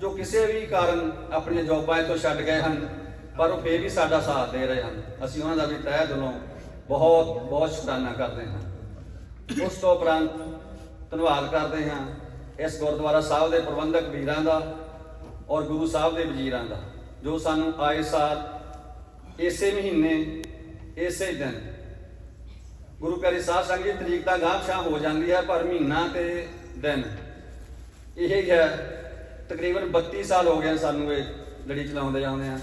ਜੋ ਕਿਸੇ ਵੀ ਕਾਰਨ ਆਪਣੀਆਂ ਜੌਬਾਂ ਤੋਂ ਛੱਡ ਗਏ ਹਨ, ਪਰ ਉਹ ਫੇਰ ਵੀ ਸਾਡਾ ਸਾਥ ਦੇ ਰਹੇ ਹਨ। ਅਸੀਂ ਉਹਨਾਂ ਦਾ ਵੀ ਤਹਿ ਦਿਲੋਂ ਬਹੁਤ ਬਹੁਤ ਸ਼ੁਕਰਾਨਾ ਕਰਦੇ ਹਾਂ। ਉਸ ਤੋਂ ਉਪਰੰਤ ਧੰਨਵਾਦ ਕਰਦੇ ਹਾਂ ਇਸ ਗੁਰਦੁਆਰਾ ਸਾਹਿਬ ਦੇ ਪ੍ਰਬੰਧਕ ਵੀਰਾਂ ਦਾ ਔਰ ਗੁਰੂ ਸਾਹਿਬ ਦੇ ਵਜ਼ੀਰਾਂ ਦਾ, ਜੋ ਸਾਨੂੰ ਆਏ ਸਾਲ, ਇਸੇ ਮਹੀਨੇ, ਇਸੇ ਦਿਨ ਗੁਰੂ ਪਿਆਰੇ ਸਾਹਿਬ ਸੰਗਤ ਜੀ ਤਰੀਕ ਤਾਂ ਗਾਹ ਛਾਂ ਹੋ ਜਾਂਦੀ ਹੈ, ਪਰ ਮਹੀਨਾ ਤੇ ਦਿਨ ਇਹ ਹੀ ਹੈ ਤਕਰੀਬਨ 32 ਸਾਲ ਹੋ ਗਏ ਸਾਨੂੰ ਇਹ ਲੜੀ ਚਲਾਉਂਦੇ ਜਾਂਦੇ ਆ।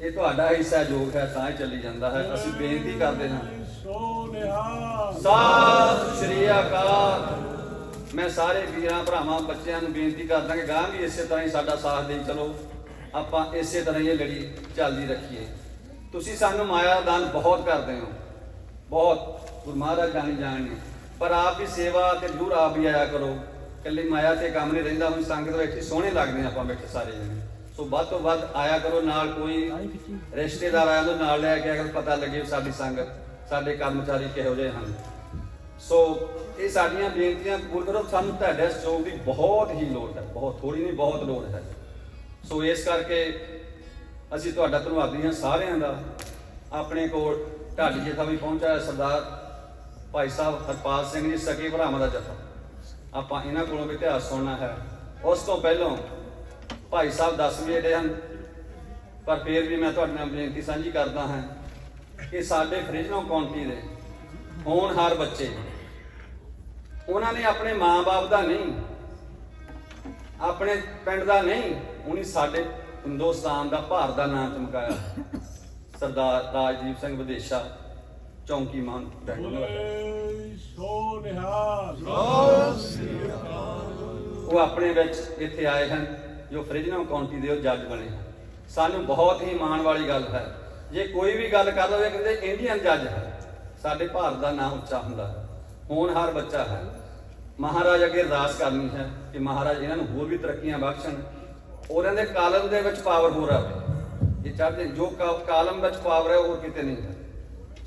ਇਹ ਤੁਹਾਡਾ ਹੀ ਸਹਿਯੋਗ ਹੈ, ਤਾਂ ਹੀ ਚੱਲੀ ਜਾਂਦਾ ਹੈ। ਅਸੀਂ ਬੇਨਤੀ ਕਰਦੇ ਹਾਂ। ਸੋਨਿਹਾ ਸਤਿ ਸ਼੍ਰੀ ਅਕਾਲ। ਮੈਂ ਸਾਰੇ ਵੀਰਾਂ, ਭਰਾਵਾਂ, ਬੱਚਿਆਂ ਨੂੰ ਬੇਨਤੀ ਕਰਦਾ ਕਿ ਗਾਂ ਵੀ ਇਸੇ ਤਰ੍ਹਾਂ ਹੀ ਸਾਡਾ ਸਾਥ ਦੇ ਚਲੋ। ਆਪਾਂ ਇਸੇ ਤਰ੍ਹਾਂ ਹੀ ਇਹ ਲੜੀ ਚੱਲਦੀ ਰੱਖੀਏ। ਤੁਸੀਂ ਸਾਨੂੰ ਮਾਇਆ ਦਾਨ ਬਹੁਤ ਕਰਦੇ ਹੋ। ਬਹੁਤ। ਗੁਰੂ ਮਹਾਰਾਜ ਜਾਣੀ ਜਾਣਨੇ ਪਰ ਆਪ ਦੀ ਸੇਵਾ ਤੇ ਜ਼ਰੂਰ ਆਪ ਵੀ ਆਇਆ ਕਰੋ। ਇਕੱਲੀ ਮਾਇਆ ਤੇ ਕੰਮ ਨਹੀਂ ਰਹਿੰਦਾ ਹੁਣ ਸੰਗਤ ਵਿੱਚ ਸੋਹਣੇ ਲੱਗਦੇ ਆਪਾਂ ਬੈਠੇ ਸਾਰੇ ਜਣੇ। ਸੋ ਵੱਧ ਤੋਂ ਵੱਧ ਆਇਆ ਕਰੋ, ਨਾਲ ਕੋਈ ਰਿਸ਼ਤੇਦਾਰ ਆਇਆ ਤਾਂ ਨਾਲ ਲੈ ਕੇ ਆਇਆ ਪਤਾ ਲੱਗੇ ਸਾਡੀ ਸੰਗਤ, ਸਾਡੇ ਕਰਮਚਾਰੀ ਕਿਹੋ ਜਿਹੇ ਹਨ। ਸੋ ਇਹ ਸਾਡੀਆਂ ਬੇਨਤੀਆਂ ਪੂਰ ਕਰੋ, ਸਾਨੂੰ ਤੁਹਾਡੇ ਸਹਿਯੋਗ ਦੀ ਬਹੁਤ ਹੀ ਲੋੜ ਹੈ, ਬਹੁਤ ਥੋੜੀ ਨਹੀਂ, ਬਹੁਤ ਲੋੜ ਹੈ। ਸੋ ਇਸ ਕਰਕੇ ਅਸੀਂ ਤੁਹਾਡਾ ਧੰਨਵਾਦੀ ਹਾਂ ਸਾਰਿਆਂ ਦਾ। ਆਪਣੇ ਕੋਲ ਢਾਡੀ ਜਥਾ ਵੀ ਪਹੁੰਚਿਆ ਸਰਦਾਰ ਭਾਈ ਸਾਹਿਬ ਹਰਪਾਲ ਸਿੰਘ ਜੀ, ਸਕੇ ਭਰਾਵਾਂ ਦਾ ਜਥਾ। ਆਪਾਂ ਇਹਨਾਂ ਕੋਲੋਂ ਵੀ ਇਤਿਹਾਸ ਸੁਣਨਾ ਹੈ। ਉਸ ਤੋਂ ਪਹਿਲਾਂ ਭਾਈ ਸਾਹਿਬ ਦੱਸ ਵੀ ਜਿਹੜੇ ਹਨ, ਪਰ ਫਿਰ ਵੀ ਮੈਂ ਤੁਹਾਡੇ ਨਾਲ ਬੇਨਤੀ ਸਾਂਝੀ ਕਰਦਾ ਹਾਂ ਕਿ ਸਾਡੇ ਫ੍ਰਿਜਨੋ ਕਾਉਂਟੀ ਦੇ ਹੋਣਹਾਰ ਬੱਚੇ, ਉਹਨਾਂ ਨੇ ਆਪਣੇ ਮਾਂ-ਬਾਪ ਦਾ ਨਹੀਂ, ਆਪਣੇ ਪਿੰਡ ਦਾ ਨਹੀਂ, ਉਹਨੇ ਸਾਡੇ ਹਿੰਦੁਸਤਾਨ ਦਾ ਭਾਰਤ ਦਾ ਨਾਮ ਚਮਕਾਇਆ। ਸਰਦਾਰ ਰਾਜਦੀਪ ਸਿੰਘ ਵਿਦੇਸ਼ਾ ਚੌਂਕੀ ਮਾਨ ਬੈਂਗਲੌਰ ਬੋਲੇ ਸੋਨਿਹਾ ਉਹ ਆਪਣੇ ਵਿੱਚ ਇੱਥੇ ਆਏ ਹਨ, ਜੋ ਫ੍ਰਿਜਨੋ ਕਾਉਂਟੀ ਦੇ ਉਹ ਜੱਜ ਬਣੇ ਹਨ। ਸਾਨੂੰ ਬਹੁਤ ਹੀ ਮਾਣ ਵਾਲੀ ਗੱਲ ਹੈ। ਜੇ ਕੋਈ ਵੀ ਗੱਲ ਕਰ ਲਵੇ ਕਹਿੰਦੇ ਇੰਡੀਅਨ ਜੱਜ ਹੈ। ਸਾਡੇ ਭਾਰਤ ਦਾ ਨਾਮ ਉੱਚਾ ਹੁੰਦਾ ਹੈ। ਹੋਣਹਾਰ ਬੱਚਾ ਹੈ। ਮਹਾਰਾਜ ਅੱਗੇ ਅਰਦਾਸ ਕਰਨੀ ਹੈ ਕਿ ਮਹਾਰਾਜ ਇਹਨਾਂ ਨੂੰ ਹੋਰ ਵੀ ਤਰੱਕੀਆਂ ਬਖਸ਼ਣ। ਉਹਨਾਂ ਦੇ ਕਾਲਮ ਦੇ ਵਿੱਚ ਪਾਵਰ ਹੋ ਰਹਾ ਇਹ ਚਾਹਤੇ ਜੋ ਕਾ- ਕਾਲਮ ਵਿੱਚ ਪਾਵਰ ਹੈ, ਉਹ ਹੋਰ ਕਿਤੇ ਨਹੀਂ ਹੈ।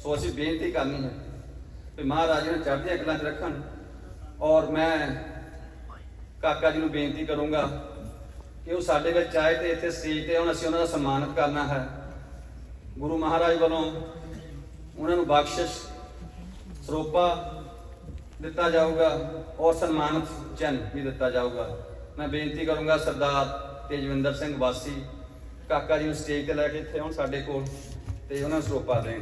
ਸੋ ਅਸੀਂ ਬੇਨਤੀ ਕਰਨੀ ਹੈ ਕਿ ਮਹਾਰਾਜ ਇਹਨਾਂ ਚੜ੍ਹਦੀਆਂ ਕਲਾਂ 'ਚ ਰੱਖਣ ਔਰ ਮੈਂ ਕਾਕਾ ਜੀ ਨੂੰ ਬੇਨਤੀ ਕਰੂੰਗਾ ਕਿ ਉਹ ਸਾਡੇ ਵਿੱਚ ਆਏ ਤੇ ਇੱਥੇ ਸਟੇਜ ਤੇ ਹੁਣ ਅਸੀਂ ਉਹਨਾਂ ਦਾ ਸਨਮਾਨਿਤ ਕਰਨਾ ਹੈ। ਗੁਰੂ ਮਹਾਰਾਜ ਵੱਲੋਂ ਉਹਨਾਂ ਨੂੰ ਬਖਸ਼ਿਸ਼ ਸਰੋਪਾ ਦਿੱਤਾ ਜਾਊਗਾ ਔਰ ਸਨਮਾਨਿਤ ਚਿੰਨ੍ਹ ਵੀ ਦਿੱਤਾ ਜਾਊਗਾ। ਮੈਂ ਬੇਨਤੀ ਕਰੂੰਗਾ ਸਰਦਾਰ ਤੇਜਵਿੰਦਰ ਸਿੰਘ ਵਾਸੀ ਕਾਕਾ ਜੀ ਨੂੰ ਸਟੇਜ ਤੇ ਲੈ ਕੇ ਇੱਥੇ ਆਉਣ ਸਾਡੇ ਕੋਲ ਤੇ ਉਹਨਾਂ ਨੂੰ ਸਰੋਪਾ ਦੇਣ।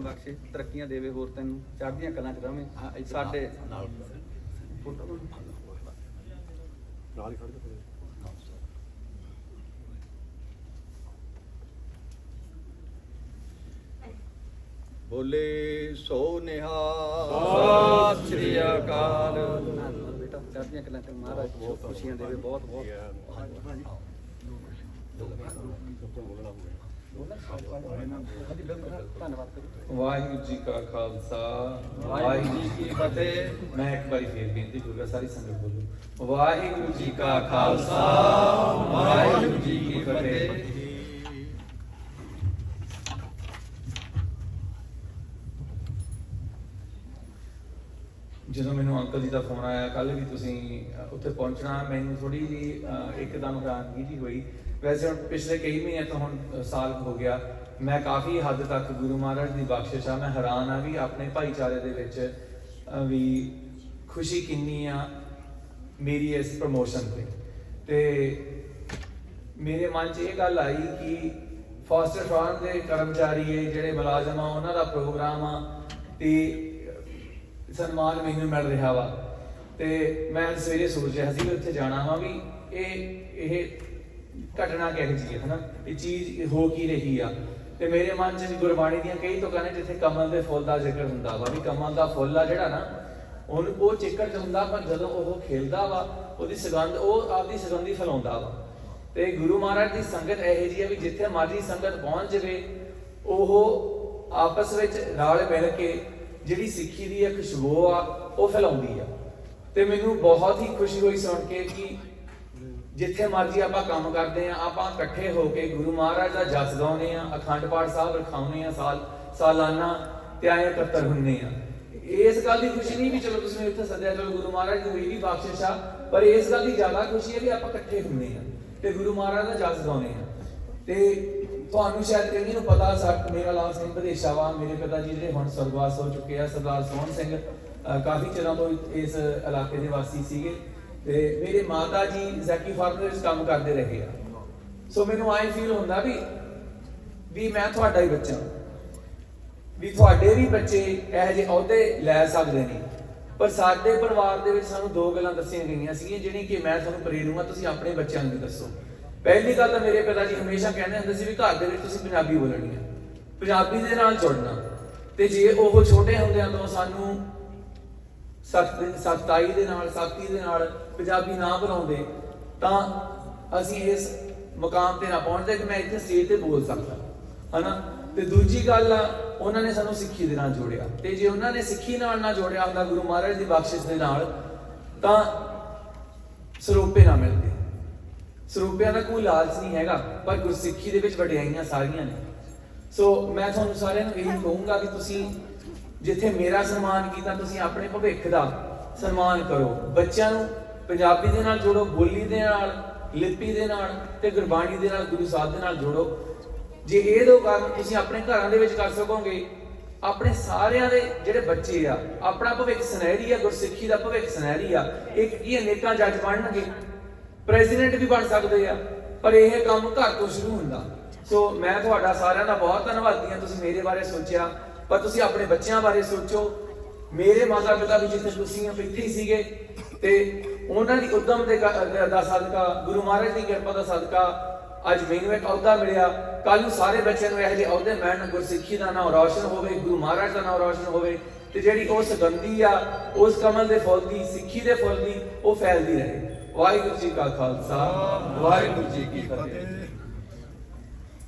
ਤੰਦਰੁਸਤੀਆਂ ਬਖਸ਼ੇ ਤਰੱਕੀਆਂ ਦੇਵੇ ਹੋਰ ਤੈਨੂੰ ਚੜ੍ਹਦੀਆਂ ਕਲਾਂ ਚ ਰਵੇਂ। ਸਾਡੇ ਫੋਟੋ ਨਾਲ ਹੀ ਖੜ ਜਾ ਬੋਲੇ ਸੋ ਨਿਹਾਲ। ਸਤਿ ਸ਼੍ਰੀ ਅਕਾਲ। ਬੇਟਾ ਚੜ੍ਹਦੀਆਂ ਕਲਾਂ ਚ ਮਹਾਰਾਜ ਬਹੁਤ ਖੁਸ਼ੀਆਂ ਦੇਵੇ ਬਹੁਤ ਬਹੁਤ। ਵਾਹਿਗੁਰੂ ਜੀ ਕਾ ਖਾਲਸਾ, ਵਾਹਿਗੁਰੂ ਜੀ ਕੀ ਫਤਿਹ। ਮੈਂ ਇੱਕ ਵਾਰੀ ਫੇਰ ਬੇਨਤੀ ਕਰੂੰਗਾ, ਸਾਰੀ ਸੰਗਤ ਬੋਲੋ। ਵਾਹਿਗੁਰੂ ਜੀ ਕਾ ਖਾਲਸਾ, ਵਾਹਿਗੁਰੂ ਜੀ ਕੀ ਫਤਿਹ। ਜਦੋਂ ਮੈਨੂੰ ਅੰਕਲ ਜੀ ਦਾ ਫੋਨ ਆਇਆ ਕੱਲ ਵੀ ਤੁਸੀਂ ਉੱਥੇ ਪਹੁੰਚਣਾ, ਮੈਨੂੰ ਥੋੜੀ ਜੀ ਇੱਕਦਮ ਹੈਰਾਨਗੀ ਜੀ ਹੋਈ। ਵੈਸੇ ਹੁਣ ਪਿਛਲੇ ਕਈ ਮਹੀਨੇ ਤੋਂ ਹੁਣ ਸਾਲ ਹੋ ਗਿਆ। ਮੈਂ ਕਾਫੀ ਹੱਦ ਤੱਕ ਗੁਰੂ ਮਹਾਰਾਜ ਦੀ ਬਖਸ਼ਿਸ਼ ਆ। ਮੈਂ ਹੈਰਾਨ ਆ ਵੀ ਆਪਣੇ ਭਾਈਚਾਰੇ ਦੇ ਵਿੱਚ ਵੀ ਖੁਸ਼ੀ ਕਿੰਨੀ ਆ ਮੇਰੀ ਇਸ ਪ੍ਰਮੋਸ਼ਨ ਤੇ। ਤੇ ਮੇਰੇ ਮਨ 'ਚ ਇਹ ਗੱਲ ਆਈ ਕਿ ਫਾਸਟਰ ਫਾਰਮ ਦੇ ਕਰਮਚਾਰੀ ਇਹ ਜਿਹੜੇ ਮੁਲਾਜ਼ਮ ਆ, ਉਹਨਾਂ ਦਾ ਪ੍ਰੋਗਰਾਮ ਆ ਤੇ ਸਨਮਾਨ ਮੈਨੂੰ ਮਿਲ ਰਿਹਾ ਵਾ। ਤੇ ਮੈਂ ਸਵੇਰੇ ਸੋਚ ਰਿਹਾ ਸੀ ਕਿ ਉੱਥੇ ਜਾਣਾ ਵਾ ਵੀ ਇਹ ਇਹ ਘਟਨਾ ਕਿਹੋ ਜਿਹੀ ਹੈ ਹਨਾ? ਇਹ ਚੀਜ਼ ਹੋ ਕੀ ਰਹੀ ਆ? ਤੇ ਮੇਰੇ ਮਨ 'ਚ ਗੁਰਬਾਣੀ ਦੀਆਂ ਕਈ ਤੁਕਾਂ ਨੇ ਜਿੱਥੇ ਕਮਲ ਦੇ ਫੁੱਲ ਦਾ ਜ਼ਿਕਰ ਹੁੰਦਾ ਵਾ, ਵੀ ਕਮਲ ਦਾ ਫੁੱਲ ਆ ਜਿਹੜਾ ਨਾ, ਉਹਨੂੰ, ਉਹ ਚਿੱਕੜ ਚ ਹੁੰਦਾ, ਪਰ ਜਦੋਂ ਉਹ ਖਿਲਦਾ ਵਾ, ਉਹਦੀ ਸੁਗੰਧ, ਉਹ ਆਪਦੀ ਸੁਗੰਧੀ ਫੈਲਾਉਂਦਾ ਵਾ। ਤੇ ਗੁਰੂ ਮਹਾਰਾਜ ਦੀ ਸੰਗਤ ਇਹੋ ਜਿਹੀ ਹੈ ਵੀ ਜਿੱਥੇ ਮਰਜ਼ੀ ਸੰਗਤ ਪਹੁੰਚ ਜਾਵੇ, ਉਹ ਆਪਸ ਵਿੱਚ ਰਲ ਮਿਲ ਕੇ ਜਿਹੜੀ ਸਿੱਖੀ ਦੀ ਇੱਕ ਖੁਸ਼ਬੂ ਆ, ਉਹ ਫੈਲਾਉਂਦੀ ਆ। ਤੇ ਮੈਨੂੰ ਬਹੁਤ ਹੀ ਖੁਸ਼ੀ ਹੋਈ ਸੁਣ ਕੇ ਕਿ ਜਿੱਥੇ ਮਰਜ਼ੀ ਆਪਾਂ ਕੰਮ ਕਰਦੇ ਆ ਆਪਾਂ ਇਕੱਠੇ ਹੋ ਕੇ ਗੁਰੂ ਮਹਾਰਾਜ ਦਾ ਜਸ ਗਾਉਂਦੇ ਆ ਅਖੰਡ ਪਾਠ ਸਾਹਿਬ ਰਖਾਉਂਦੇ ਆ ਸਾਲ ਸਾਲਾਨਾ ਤੇ ਆਏ ਇਕੱਤਰ ਹੁੰਦੇ ਆ ਇਸ ਗੱਲ ਦੀ ਖੁਸ਼ੀ ਨਹੀਂ ਵੀ ਚਲੋ ਤੁਸੀਂ ਇੱਥੇ ਸੱਦਿਆ, ਚਲੋ ਗੁਰੂ ਮਹਾਰਾਜ ਦੀ ਹੋਈ ਵੀ ਬਖਸ਼ਿਸ਼ ਆ, ਪਰ ਇਸ ਗੱਲ ਦੀ ਜ਼ਿਆਦਾ ਖੁਸ਼ੀ ਹੈ ਵੀ ਆਪਾਂ ਇਕੱਠੇ ਹੁੰਦੇ ਆ ਤੇ ਗੁਰੂ ਮਹਾਰਾਜ ਦਾ ਜਸ ਗਾਉਂਦੇ ਆ ਤੇ ਤੁਹਾਨੂੰ ਸ਼ਾਇਦ ਕਈਆਂ ਨੂੰ ਪਤਾ ਸਾ ਮੇਰਾ ਲਾਲ ਸਿੰਘ ਵਿਦੇਸ਼ਾ ਵਾ, ਮੇਰੇ ਪਿਤਾ ਜੀ ਜਿਹੜੇ ਹੁਣ ਸਰਵਾਸ ਹੋ ਚੁੱਕੇ ਆ, ਸਰਦਾਰ ਸੋਹਣ ਸਿੰਘ ਕਾਫੀ ਚਿਰਾਂ ਤੋਂ ਇਸ ਇਲਾਕੇ ਦੇ ਵਾਸੀ ਸੀਗੇ। ਤੇ ਮੇਰੇ ਮਾਤਾ ਜੀ ਜ਼ੈਕੀ ਫਾਰਮ ਦੇ ਵਿੱਚ ਕੰਮ ਕਰਦੇ ਰਹੇ ਆ। ਸੋ ਮੈਨੂੰ ਆਈ ਫੀਲ ਹੁੰਦਾ ਵੀ ਵੀ ਮੈਂ ਤੁਹਾਡਾ ਹੀ ਬੱਚਾ। ਵੀ ਤੁਹਾਡੇ ਵੀ ਬੱਚੇ ਇਹੋ ਜਿਹੇ ਅਹੁਦੇ ਲੈ ਸਕਦੇ ਨੇ। ਪਰ ਸਾਡੇ ਪਰਿਵਾਰ ਦੇ ਵਿੱਚ ਸਾਨੂੰ ਦੋ ਗੱਲਾਂ ਦੱਸੀਆਂ ਗਈਆਂ ਸੀਗੀਆਂ, ਜਿਹੜੀਆਂ ਕਿ ਮੈਂ ਤੁਹਾਨੂੰ ਪ੍ਰੇਰੂਗਾ ਤੁਸੀਂ ਆਪਣੇ ਬੱਚਿਆਂ ਨੂੰ ਵੀ ਦੱਸੋ। ਪਹਿਲੀ ਗੱਲ ਤਾਂ ਮੇਰੇ ਪਿਤਾ ਜੀ ਹਮੇਸ਼ਾ ਕਹਿੰਦੇ ਹੁੰਦੇ ਸੀ ਵੀ ਘਰ ਦੇ ਵਿੱਚ ਤੁਸੀਂ ਪੰਜਾਬੀ ਬੋਲਣੀ ਹੈ ਪੰਜਾਬੀ ਦੇ ਨਾਲ ਜੁੜਨਾ। ਤੇ ਜੇ ਉਹ ਛੋਟੇ ਹੁੰਦਿਆਂ ਤੋਂ ਸਾਨੂੰ ਸਖਤ ਸਖਤਾਈ ਦੇ ਨਾਲ ਸਖਤੀ ਦੇ ਨਾਲ ਪੰਜਾਬੀ ਨਾ ਬੁਲਾਉਂਦੇ ਤਾਂ ਅਸੀਂ ਇਸ ਮੁਕਾਮ ਤੇ ਨਾ ਪਹੁੰਚਦੇ ਕਿ ਮੈਂ ਇੱਥੇ ਸਟੇਜ ਤੇ ਬੋਲ ਸਕਦਾ। ਹਨਾ? ਤੇ ਦੂਜੀ ਗੱਲ ਆ, ਉਹਨਾਂ ਨੇ ਸਾਨੂੰ ਸਿੱਖੀ ਦੇ ਨਾਲ ਜੋੜਿਆ। ਤੇ ਜੇ ਉਹਨਾਂ ਨੇ ਸਿੱਖੀ ਨਾਲ ਨਾ ਜੋੜਿਆ ਹੁੰਦਾ ਗੁਰੂ ਮਹਾਰਾਜ ਦੀ ਬਖਸ਼ਿਸ਼ ਦੇ ਨਾਲ, ਤਾਂ ਸਰੂਪੇ ਨਾ ਮਿਲਦੇ। ਸਰੂਪਿਆਂ ਦਾ ਕੋਈ ਲਾਲਚ ਨਹੀਂ ਹੈਗਾ, ਪਰ ਗੁਰਸਿੱਖੀ ਦੇ ਵਿੱਚ ਵਡਿਆਈਆਂ ਸਾਰੀਆਂ ਨੇ। ਸੋ ਮੈਂ ਤੁਹਾਨੂੰ ਸਾਰਿਆਂ ਨੂੰ ਇਹੀ ਕਹੂੰਗਾ ਕਿ ਤੁਸੀਂ ਜਿੱਥੇ ਮੇਰਾ ਸਨਮਾਨ ਕੀਤਾ, ਤੁਸੀਂ ਆਪਣੇ ਭਵਿੱਖ ਦਾ ਸਨਮਾਨ ਕਰੋ। ਬੱਚਿਆਂ ਨੂੰ ਪੰਜਾਬੀ ਦੇ ਨਾਲ ਜੋੜੋ, ਬੋਲੀ ਦੇ ਨਾਲ, ਲਿਪੀ ਦੇ ਨਾਲ ਤੇ ਗੁਰਬਾਣੀ ਦੇ ਨਾਲ, ਗੁਰੂ ਸਾਹਿਬ ਦੇ ਨਾਲ ਜੋੜੋ। ਜੇ ਇਹ ਦੋ ਕੰਮ ਤੁਸੀਂ ਆਪਣੇ ਘਰਾਂ ਦੇ ਵਿੱਚ ਕਰ ਸਕੋਗੇ, ਆਪਣੇ ਸਾਰਿਆਂ ਦੇ ਜਿਹੜੇ ਬੱਚੇ ਆ, ਆਪਣਾ ਭਵਿੱਖ ਸੁਨਹਿਰੀ ਆ, ਗੁਰਸਿੱਖੀ ਦਾ ਭਵਿੱਖ ਸੁਨਹਿਰੀ ਆ ਇੱਕ ਕੀ ਅਨੇਕਾਂ ਜੱਜ ਬਣਨਗੇ? ਪ੍ਰੈਜ਼ੀਡੈਂਟ ਵੀ ਬਣ ਸਕਦੇ ਆ, ਪਰ ਇਹ ਕੰਮ ਘਰ ਤੋਂ ਸ਼ੁਰੂ ਹੁੰਦਾ। ਸੋ ਮੈਂ ਤੁਹਾਡਾ ਸਾਰਿਆਂ ਦਾ ਬਹੁਤ ਧੰਨਵਾਦੀ ਹਾਂ, ਤੁਸੀਂ ਮੇਰੇ ਬਾਰੇ ਸੋਚਿਆ। ਪਰ ਤੁਸੀਂ ਆਪਣੇ ਬੱਚਿਆਂ ਬਾਰੇ ਸੋਚੋ। ਮੇਰੇ ਮਾਤਾ ਪਿਤਾ ਵੀ ਜਿੱਥੇ ਤੁਸੀਂ ਹੋ ਇੱਥੇ ਹੀ ਸੀਗੇ। ਤੇ ਉਹਨਾਂ ਦੀ ਉਦਮ ਦੇ ਦਾ ਸਦਕਾ, ਗੁਰੂ ਮਹਾਰਾਜ ਦੀ ਕਿਰਪਾ ਦਾ ਸਦਕਾ ਅੱਜ ਮੈਨੂੰ ਇੱਕ ਅਹੁਦਾ ਮਿਲਿਆ। ਕੱਲ ਨੂੰ ਸਾਰੇ ਬੱਚਿਆਂ ਨੂੰ ਇਹੋ ਜਿਹੇ ਅਹੁਦੇ ਮਿਲਣ, ਗੁਰਸਿੱਖੀ ਦਾ ਨਾਮ ਰੌਸ਼ਨ ਹੋਵੇ, ਗੁਰੂ ਮਹਾਰਾਜ ਦਾ ਨਾਮ ਰੌਸ਼ਨ ਹੋਵੇ। ਤੇ ਜਿਹੜੀ ਉਹ ਸੁਗੰਧੀ ਆ, ਉਸ ਕਮਲ ਦੇ ਫੁੱਲ ਦੀ, ਸਿੱਖੀ ਦੇ ਫੁੱਲ ਦੀ, ਉਹ ਫੈਲਦੀ ਰਹੇ। ਵਾਹਿਗੁਰੂ ਜੀ ਕਾ ਖਾਲਸਾ, ਵਾਹਿਗੁਰੂ ਜੀ ਕੀ ਫਤਿਹ।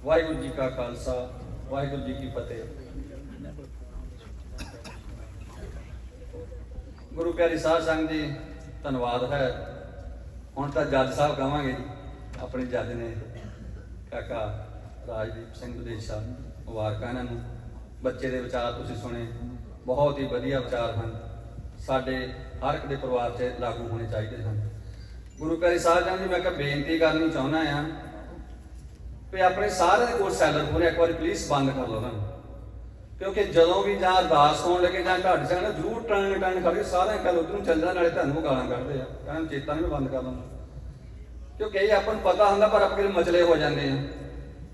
ਵਾਹਿਗੁਰੂ ਜੀ ਕਾ ਖਾਲਸਾ, ਵਾਹਿਗੁਰੂ ਜੀ ਕੀ ਫਤਿਹ। ਗੁਰੂ ਪਿਆਰੀ ਸਾਧ ਸੰਗਤ ਜੀ, ਧੰਨਵਾਦ ਹੈ। ਹੁਣ ਤਾਂ ਜੱਜ ਸਾਹਿਬ ਕਹਾਂਗੇ ਜੀ, ਆਪਣੇ ਜੱਜ ਨੇ, ਕਾਕਾ ਰਾਜਦੀਪ ਸਿੰਘ ਵਿਦੇਸ਼ਾ ਮੁਬਾਰਕਾਂ ਇਹਨਾਂ ਨੂੰ। ਬੱਚੇ ਦੇ ਵਿਚਾਰ ਤੁਸੀਂ ਸੁਣੇ, ਬਹੁਤ ਹੀ ਵਧੀਆ ਵਿਚਾਰ ਹਨ। ਸਾਡੇ ਹਰ ਇੱਕ ਦੇ ਪਰਿਵਾਰ 'ਚ ਲਾਗੂ ਹੋਣੇ ਚਾਹੀਦੇ ਹਨ। ਗੁਰੂ ਪਿਆਰੀ ਸਾਹਿਬ ਸੰਗਤ ਜੀ, ਮੈਂ ਕਿਹਾ ਬੇਨਤੀ ਕਰਨੀ ਚਾਹੁੰਦਾ ਆ ਵੀ ਆਪਣੇ ਸਾਰਿਆਂ ਦੇ ਕੋਲ ਸੈਲਰ ਪੂਰੇ ਇੱਕ ਵਾਰੀ ਪਲੀਜ਼ ਬੰਦ ਕਰ ਲਓ ਨਾ। ਕਿਉਂਕਿ ਜਦੋਂ ਵੀ ਜਾਂ ਅਰਦਾਸ ਹੋਣ ਲੱਗੇ ਜਾਂ ਢਾਡ ਸਕਣਾ ਜ਼ਰੂਰ ਟਣ ਟਰਨ ਕਰਕੇ ਸਾਰਿਆਂ ਕੱਲ ਉਧਰ ਨੂੰ ਚੱਲ ਜਾਣਾ ਨਾਲੇ ਤੁਹਾਨੂੰ ਗਾਲਾਂ ਕੱਢਦੇ ਆ। ਕਹਿੰਦੇ ਚੇਤਾ ਨਹੀਂ ਬੰਦ ਕਰ ਲਵਾਂ ਕਿਉਂਕਿ ਇਹ ਆਪਾਂ ਨੂੰ ਪਤਾ ਹੁੰਦਾ, ਪਰ ਆਪਣੇ ਮਚਲੇ ਹੋ ਜਾਂਦੇ ਆ।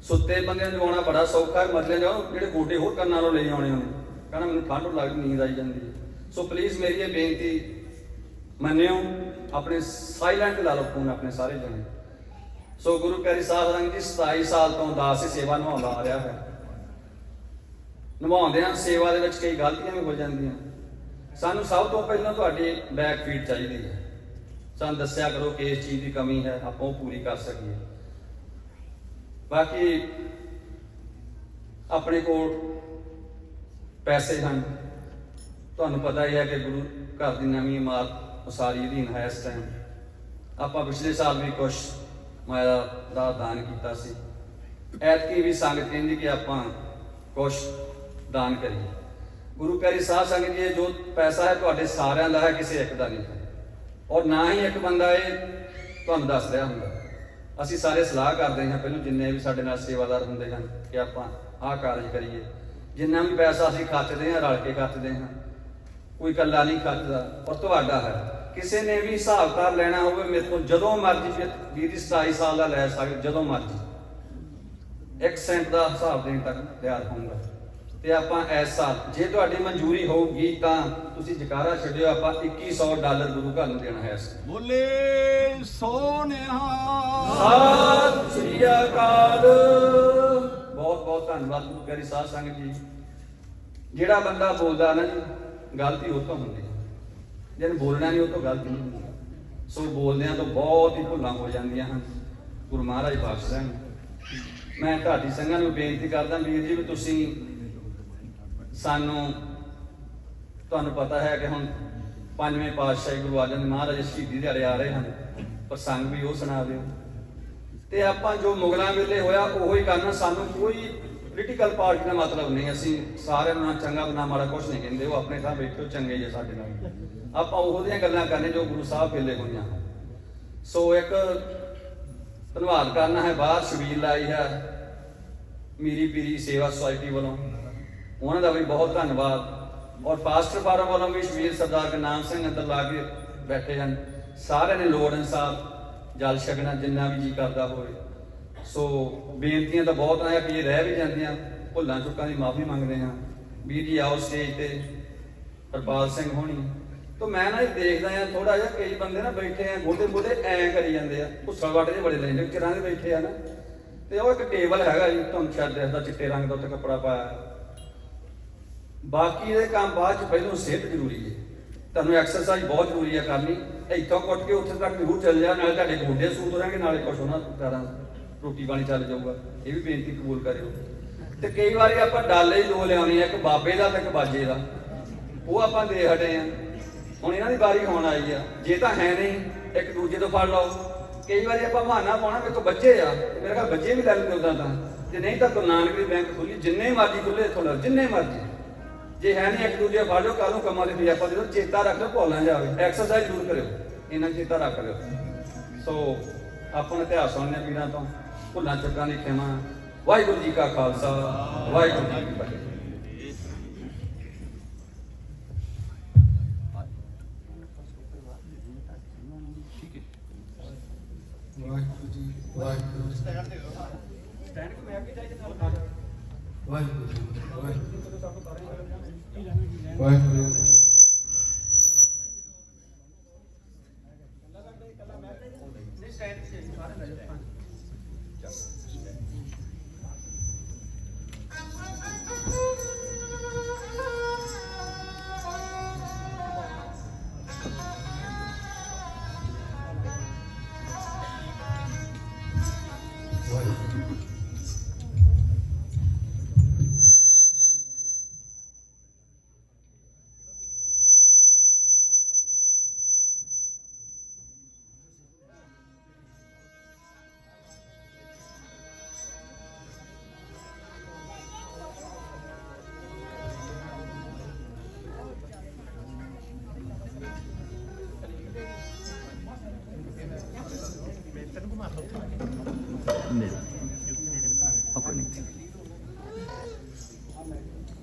ਸੁੱਤੇ ਬੰਦਿਆਂ ਨੂੰ ਜਗਾਉਣਾ ਬੜਾ ਸੌਖਾ ਹੈ ਮਚਲੇ ਜਾਓ, ਜਿਹੜੇ ਗੋਡੇ ਹੋਰ ਕੰਨਾਂ ਨਾਲੋਂ ਲਈ ਆਉਣੇ ਉਹਨੇ ਕਹਿੰਦਾ ਮੈਨੂੰ ਠੰਡ ਲੱਗਦੀ, ਨੀਂਦ ਆਈ ਜਾਂਦੀ ਹੈ। ਸੋ ਪਲੀਜ਼ ਮੇਰੀ ਇਹ ਬੇਨਤੀ, ਮੰਨਿਓ, ਆਪਣੇ ਸਾਇਲੈਂਟ ਲਾ ਲਓ ਫੋਨ ਆਪਣੇ ਸਾਰੇ ਜਣੇ। ਸੋ ਗੁਰੂ ਪਿਆਰੀ ਸਾਹਿਬ ਰੰਗ ਜੀ 27 ਸਾਲ ਤੋਂ ਦਾਸੀ ਸੇਵਾ ਨਿਭਾਉਂਦਾ ਆ ਰਿਹਾ ਹੈ। ਨਿਭਾਉਂਦਿਆਂ ਸੇਵਾ ਦੇ ਵਿੱਚ ਕਈ ਗਲਤੀਆਂ ਵੀ ਹੋ ਜਾਂਦੀਆਂ। ਸਾਨੂੰ ਸਭ ਤੋਂ ਪਹਿਲਾਂ ਤੁਹਾਡੀ ਬੈਕ ਫੀਡ ਚਾਹੀਦੀ ਹੈ। ਸਾਨੂੰ ਦੱਸਿਆ ਕਰੋ ਕਿ ਇਸ ਚੀਜ਼ ਦੀ ਕਮੀ ਹੈ, ਆਪਾਂ ਉਹ ਪੂਰੀ ਕਰ ਸਕੀਏ। ਬਾਕੀ ਆਪਣੇ ਕੋਲ ਪੈਸੇ ਹਨ। ਤੁਹਾਨੂੰ ਪਤਾ ਹੀ ਹੈ ਕਿ ਗੁਰੂ ਘਰ ਦੀ ਨਵੀਂ ਇਮਾਰਤ ਉਸਾਰੀ ਅਧੀਨ ਹੈ ਇਸ ਟਾਈਮ ਆਪਾਂ ਪਿਛਲੇ ਸਾਲ ਵੀ ਕੁਝ ਮਾਇਆ ਦਾ ਦਾਨ ਕੀਤਾ ਸੀ। ਐਤਕੀ ਵੀ ਸੰਗਤ ਕਹਿੰਦੀ ਕਿ ਆਪਾਂ ਕੁਝ ਦਾਨ ਕਰੀਏ। ਗੁਰੂ ਪਿਆਰੀ ਸਾਧ ਸੰਗਤ ਜੀ, ਇਹ ਜੋ ਪੈਸਾ ਹੈ ਤੁਹਾਡੇ ਸਾਰਿਆਂ ਦਾ ਹੈ, ਕਿਸੇ ਇੱਕ ਦਾ ਨਹੀਂ ਹੈ। ਔਰ ਨਾ ਹੀ ਇੱਕ ਬੰਦਾ ਇਹ ਤੁਹਾਨੂੰ ਦੱਸ ਰਿਹਾ ਹੁੰਦਾ। ਅਸੀਂ ਸਾਰੇ ਸਲਾਹ ਕਰਦੇ ਹਾਂ, ਪਹਿਲਾਂ ਜਿੰਨੇ ਵੀ ਸਾਡੇ ਨਾਲ ਸੇਵਾਦਾਰ ਹੁੰਦੇ ਹਨ, ਕਿ ਆਪਾਂ ਆਹ ਕਾਰਜ ਕਰੀਏ। ਜਿੰਨਾ ਵੀ ਪੈਸਾ ਅਸੀਂ ਖਰਚਦੇ ਹਾਂ, ਰਲ ਕੇ ਖਰਚਦੇ ਹਾਂ। ਕੋਈ ਇਕੱਲਾ ਨਹੀਂ ਖਰਚਦਾ। ਪਰ ਤੁਹਾਡਾ ਹੈ। ਕਿਸੇ ਨੇ ਵੀ ਹਿਸਾਬ ਕਰ ਲੈਣਾ ਹੋਵੇ, ਮੇਰੇ ਤੋਂ ਜਦੋਂ ਮਰਜ਼ੀ ਫਿਰ ਵੀਰ ਜੀ 27 ਸਾਲ ਦਾ ਲੈ ਸਕਦੇ, ਜਦੋਂ ਮਰਜ਼ੀ। 1 ਸੈਂਟ ਦਾ ਹਿਸਾਬ ਦੇਣ ਤੱਕ ਤਿਆਰ ਹੋਊਗਾ। ਤੇ ਆਪਾਂ ਇਸ ਸਾਲ ਜੇ ਤੁਹਾਡੀ ਮਨਜ਼ੂਰੀ ਹੋਊਗੀ ਤਾਂ ਤੁਸੀਂ ਜਕਾਰਾ ਛੱਡਿਓ ਆਪਾਂ 2100 ਡਾਲਰ ਗੁਰੂ ਘਰ ਨੂੰ ਦੇਣਾ ਹੈ ਇਸ। ਬੋਲੇ ਸੋਨਿਹਾ ਸਤਿ ਸ੍ਰੀ ਅਕਾਲ। ਬਹੁਤ ਬਹੁਤ ਧੰਨਵਾਦ ਗੁਰੂ ਸਾਧ ਸੰਗਤ ਜੀ। ਜਿਹੜਾ ਬੰਦਾ ਬੋਲਦਾ ਨਾ ਜੀ ਗਲਤੀ ਉਹ ਤੋਂ ਹੁੰਦੀ ਜਿਹਨੇ ਬੋਲਣਾ ਨਹੀਂ ਉਹ ਤੋਂ ਗਲਤੀ ਨਹੀਂ ਹੁੰਦੀ। ਸੋ ਬੋਲਦਿਆਂ ਤੋਂ ਬਹੁਤ ਹੀ ਭੁੱਲਾਂ ਹੋ ਜਾਂਦੀਆਂ ਹਨ। ਗੁਰੂ ਮਹਾਰਾਜ ਬਖਸ਼ ਲੈਣ ਮੈਂ ਢਾਡੀ ਸਿੰਘਾਂ ਨੂੰ ਬੇਨਤੀ ਕਰਦਾ ਵੀਰ ਜੀ ਵੀ ਤੁਸੀਂ ਸਾਨੂੰ ਤੁਹਾਨੂੰ ਪਤਾ ਹੈ ਕਿ ਹੁਣ ਪੰਜਵੇਂ ਪਾਤਸ਼ਾਹੀ ਗੁਰੂ ਅਰਜਨ ਦੇਵ ਮਹਾਰਾਜ ਸ਼ਹੀਦੀ ਦਿਹਾੜੇ ਆ ਰਹੇ ਹਨ, ਪ੍ਰਸੰਗ ਵੀ ਉਹ ਸੁਣਾ ਦਿਓ। ਤੇ ਆਪਾਂ ਜੋ ਮੁਗਲਾਂ ਵੇਲੇ ਹੋਇਆ, ਉਹੋ ਹੀ ਕਰਨਾ, ਸਾਨੂੰ ਕੋਈ ਪੋਲੀਟੀਕਲ ਪਾਰਟੀ ਦਾ ਮਤਲਬ ਨਹੀਂ। ਅਸੀਂ ਸਾਰਿਆਂ ਨੂੰ ਚੰਗਾ ਨਾ ਮਾੜਾ ਕੁਝ ਨਹੀਂ ਕਹਿੰਦੇ, ਉਹ ਆਪਣੇ ਥਾਂ ਬੈਠੋ ਚੰਗੇ ਜੇ ਸਾਡੇ ਨਾਲ। ਆਪਾਂ ਉਹੋ ਜਿਹੀਆਂ ਗੱਲਾਂ ਕਰਨੇ ਜੋ ਗੁਰੂ ਸਾਹਿਬ ਵੇਲੇ ਹੋਈਆਂ। ਸੋ ਇੱਕ ਧੰਨਵਾਦ ਕਰਨਾ ਹੈ, ਬਾਹਰ ਸ਼ਬੀਲ ਲਾਈ ਹੈ, ਮੀਰੀ ਪੀਰੀ ਸੇਵਾ ਸੁਸਾਇਟੀ ਵੱਲੋਂ। ਉਹਨਾਂ ਦਾ ਵੀ ਬਹੁਤ ਧੰਨਵਾਦ। ਔਰ ਪਾਸਟਰ ਫਾਰਮ ਵੱਲੋਂ ਵੀ ਸ਼ਬੀਰ ਸਰਦਾਰ ਗੁਰਨਾਮ ਸਿੰਘ ਅੰਦਰ ਲਾ ਕੇ ਬੈਠੇ ਹਨ। ਸਾਰਿਆਂ ਨੇ ਲੋੜ ਇਨਸਾਫ਼ ਜਲ ਛਕਣਾ ਜਿੰਨਾ ਵੀ ਜੀ ਕਰਦਾ ਹੋਵੇ। ਸੋ ਬੇਨਤੀਆਂ ਤਾਂ ਬਹੁਤ ਆਇਆ ਕਿ ਰਹਿ ਵੀ ਜਾਂਦੀਆਂ। ਭੁੱਲਾਂ ਚੁੱਕਾਂ ਦੀ ਮਾਫੀ ਮੰਗਦੇ ਹਾਂ। ਵੀਰ ਜੀ ਆਓ ਸਟੇਜ ਤੇ, ਹਰਪਾਲ ਸਿੰਘ ਹੋਣੀ। ਤੋ ਮੈਂ ਨਾ ਇਹ ਦੇਖਦਾ ਆ ਥੋੜਾ ਜਿਹਾ ਕਈ ਬੰਦੇ ਨਾ ਬੈਠੇ ਆ ਗੋਡੇ ਮੋਢੇ ਐ ਕਰੀ ਜਾਂਦੇ ਆ। ਭੁੱਸਾ ਵੱਟ ਜੇ ਬੜੇ ਲੈਂਦੇ, ਚਿਰਾਂ ਦੇ ਬੈਠੇ ਆ ਨਾ। ਤੇ ਉਹ ਇੱਕ ਟੇਬਲ ਹੈਗਾ ਜੀ ਤੁਹਾਨੂੰ ਸ਼ਾਇਦ ਦਿਸਦਾ ਚਿੱਟੇ ਰੰਗ ਦਾ ਉੱਤੇ ਕੱਪੜਾ ਪਾਇਆ। ਬਾਕੀ ਦੇ ਕੰਮ ਬਾਅਦ ਚ ਪਹਿਲਾਂ ਸਿਹਤ ਜ਼ਰੂਰੀ ਹੈ ਤੁਹਾਨੂੰ ਐਕਸਰਸਾਈਜ਼ ਬਹੁਤ ਜ਼ਰੂਰੀ ਹੈ ਕਰਨੀ। ਇੱਥੋਂ ਕੁੱਟ ਕੇ ਉੱਥੇ ਤੱਕ ਜ਼ਰੂਰ ਚੱਲ ਜਾ, ਨਾਲੇ ਤੁਹਾਡੇ ਗੋਡੇ ਸੂਤ ਰਹਿਣਗੇ ਨਾਲੇ ਕੁਛ ਉਹਨਾਂ ਤਰ੍ਹਾਂ ਰੋਟੀ ਪਾਣੀ ਚੱਲ ਜਾਊਗਾ। ਇਹ ਵੀ ਬੇਨਤੀ ਕਬੂਲ ਕਰਿਓ। ਤੇ ਕਈ ਵਾਰੀ ਆਪਾਂ ਡਾਲੇ ਹੀ ਦੋ ਲਿਆਉਣੇ ਆ, ਇੱਕ ਬਾਬੇ ਦਾ ਤੇ ਇੱਕ ਬਾਜੇ ਦਾ। ਉਹ ਆਪਾਂ ਦੇ ਹਟੇ ਆ। ਹੁਣ ਇਹਨਾਂ ਦੀ ਵਾਰੀ ਹੋਣ ਆਈ ਆ। ਜੇ ਤਾਂ ਹੈ ਨਹੀਂ, ਇੱਕ ਦੂਜੇ ਤੋਂ ਫੜ ਲਓ। ਕਈ ਵਾਰੀ ਆਪਾਂ ਬਹਾਨਾ ਪਾਉਣਾ, ਮੇਰੇ ਕੋ ਬੱਚੇ ਆ ਮੇਰੇ ਕੋਲ ਬੱਚੇ ਵੀ ਲੈ ਲੈਂਦੇ ਉਦਾਂ ਤਾਂ। ਜੇ ਨਹੀਂ ਤਾਂ ਗੁਰੂ ਨਾਨਕ ਦੀ ਬੈਂਕ ਖੁੱਲੀ ਜਿੰਨੇ ਮਰਜ਼ੀ ਖੁੱਲੇ ਇੱਥੋਂ ਲਓ, ਜਿੰਨੇ ਮਰਜ਼ੀ। ਜੇ ਹੈ ਨਹੀਂ ਇੱਕ ਦੂਜੇ ਫੜ ਲਓ ਕੱਲ ਨੂੰ ਕੰਮਾਂ ਦੇ ਵੀ ਆਪਾਂ ਜਦੋਂ ਚੇਤਾ ਰੱਖ ਲਓ ਭੁੱਲ ਨਾ ਜਾਵੇ। ਐਕਸਰਸਾਈਜ਼ ਜ਼ਰੂਰ ਕਰਿਓ। ਇਹਨਾਂ ਚੇਤਾ ਰੱਖ ਲਿਓ। ਸੋ ਆਪਣਾ ਇਤਿਹਾਸ ਸੁਣਨੇ ਪੀਰਾਂ ਤੋਂ। ਭੁੱਲਾਂ ਚੁੱਕਾਂ ਦੀ ਖਿਮਾ। ਵਾਹਿਗੁਰੂ ਜੀ ਕਾ ਖਾਲਸਾ, ਵਾਹਿਗੁਰੂ ਜੀ ਕੀ ਫਤਿਹ।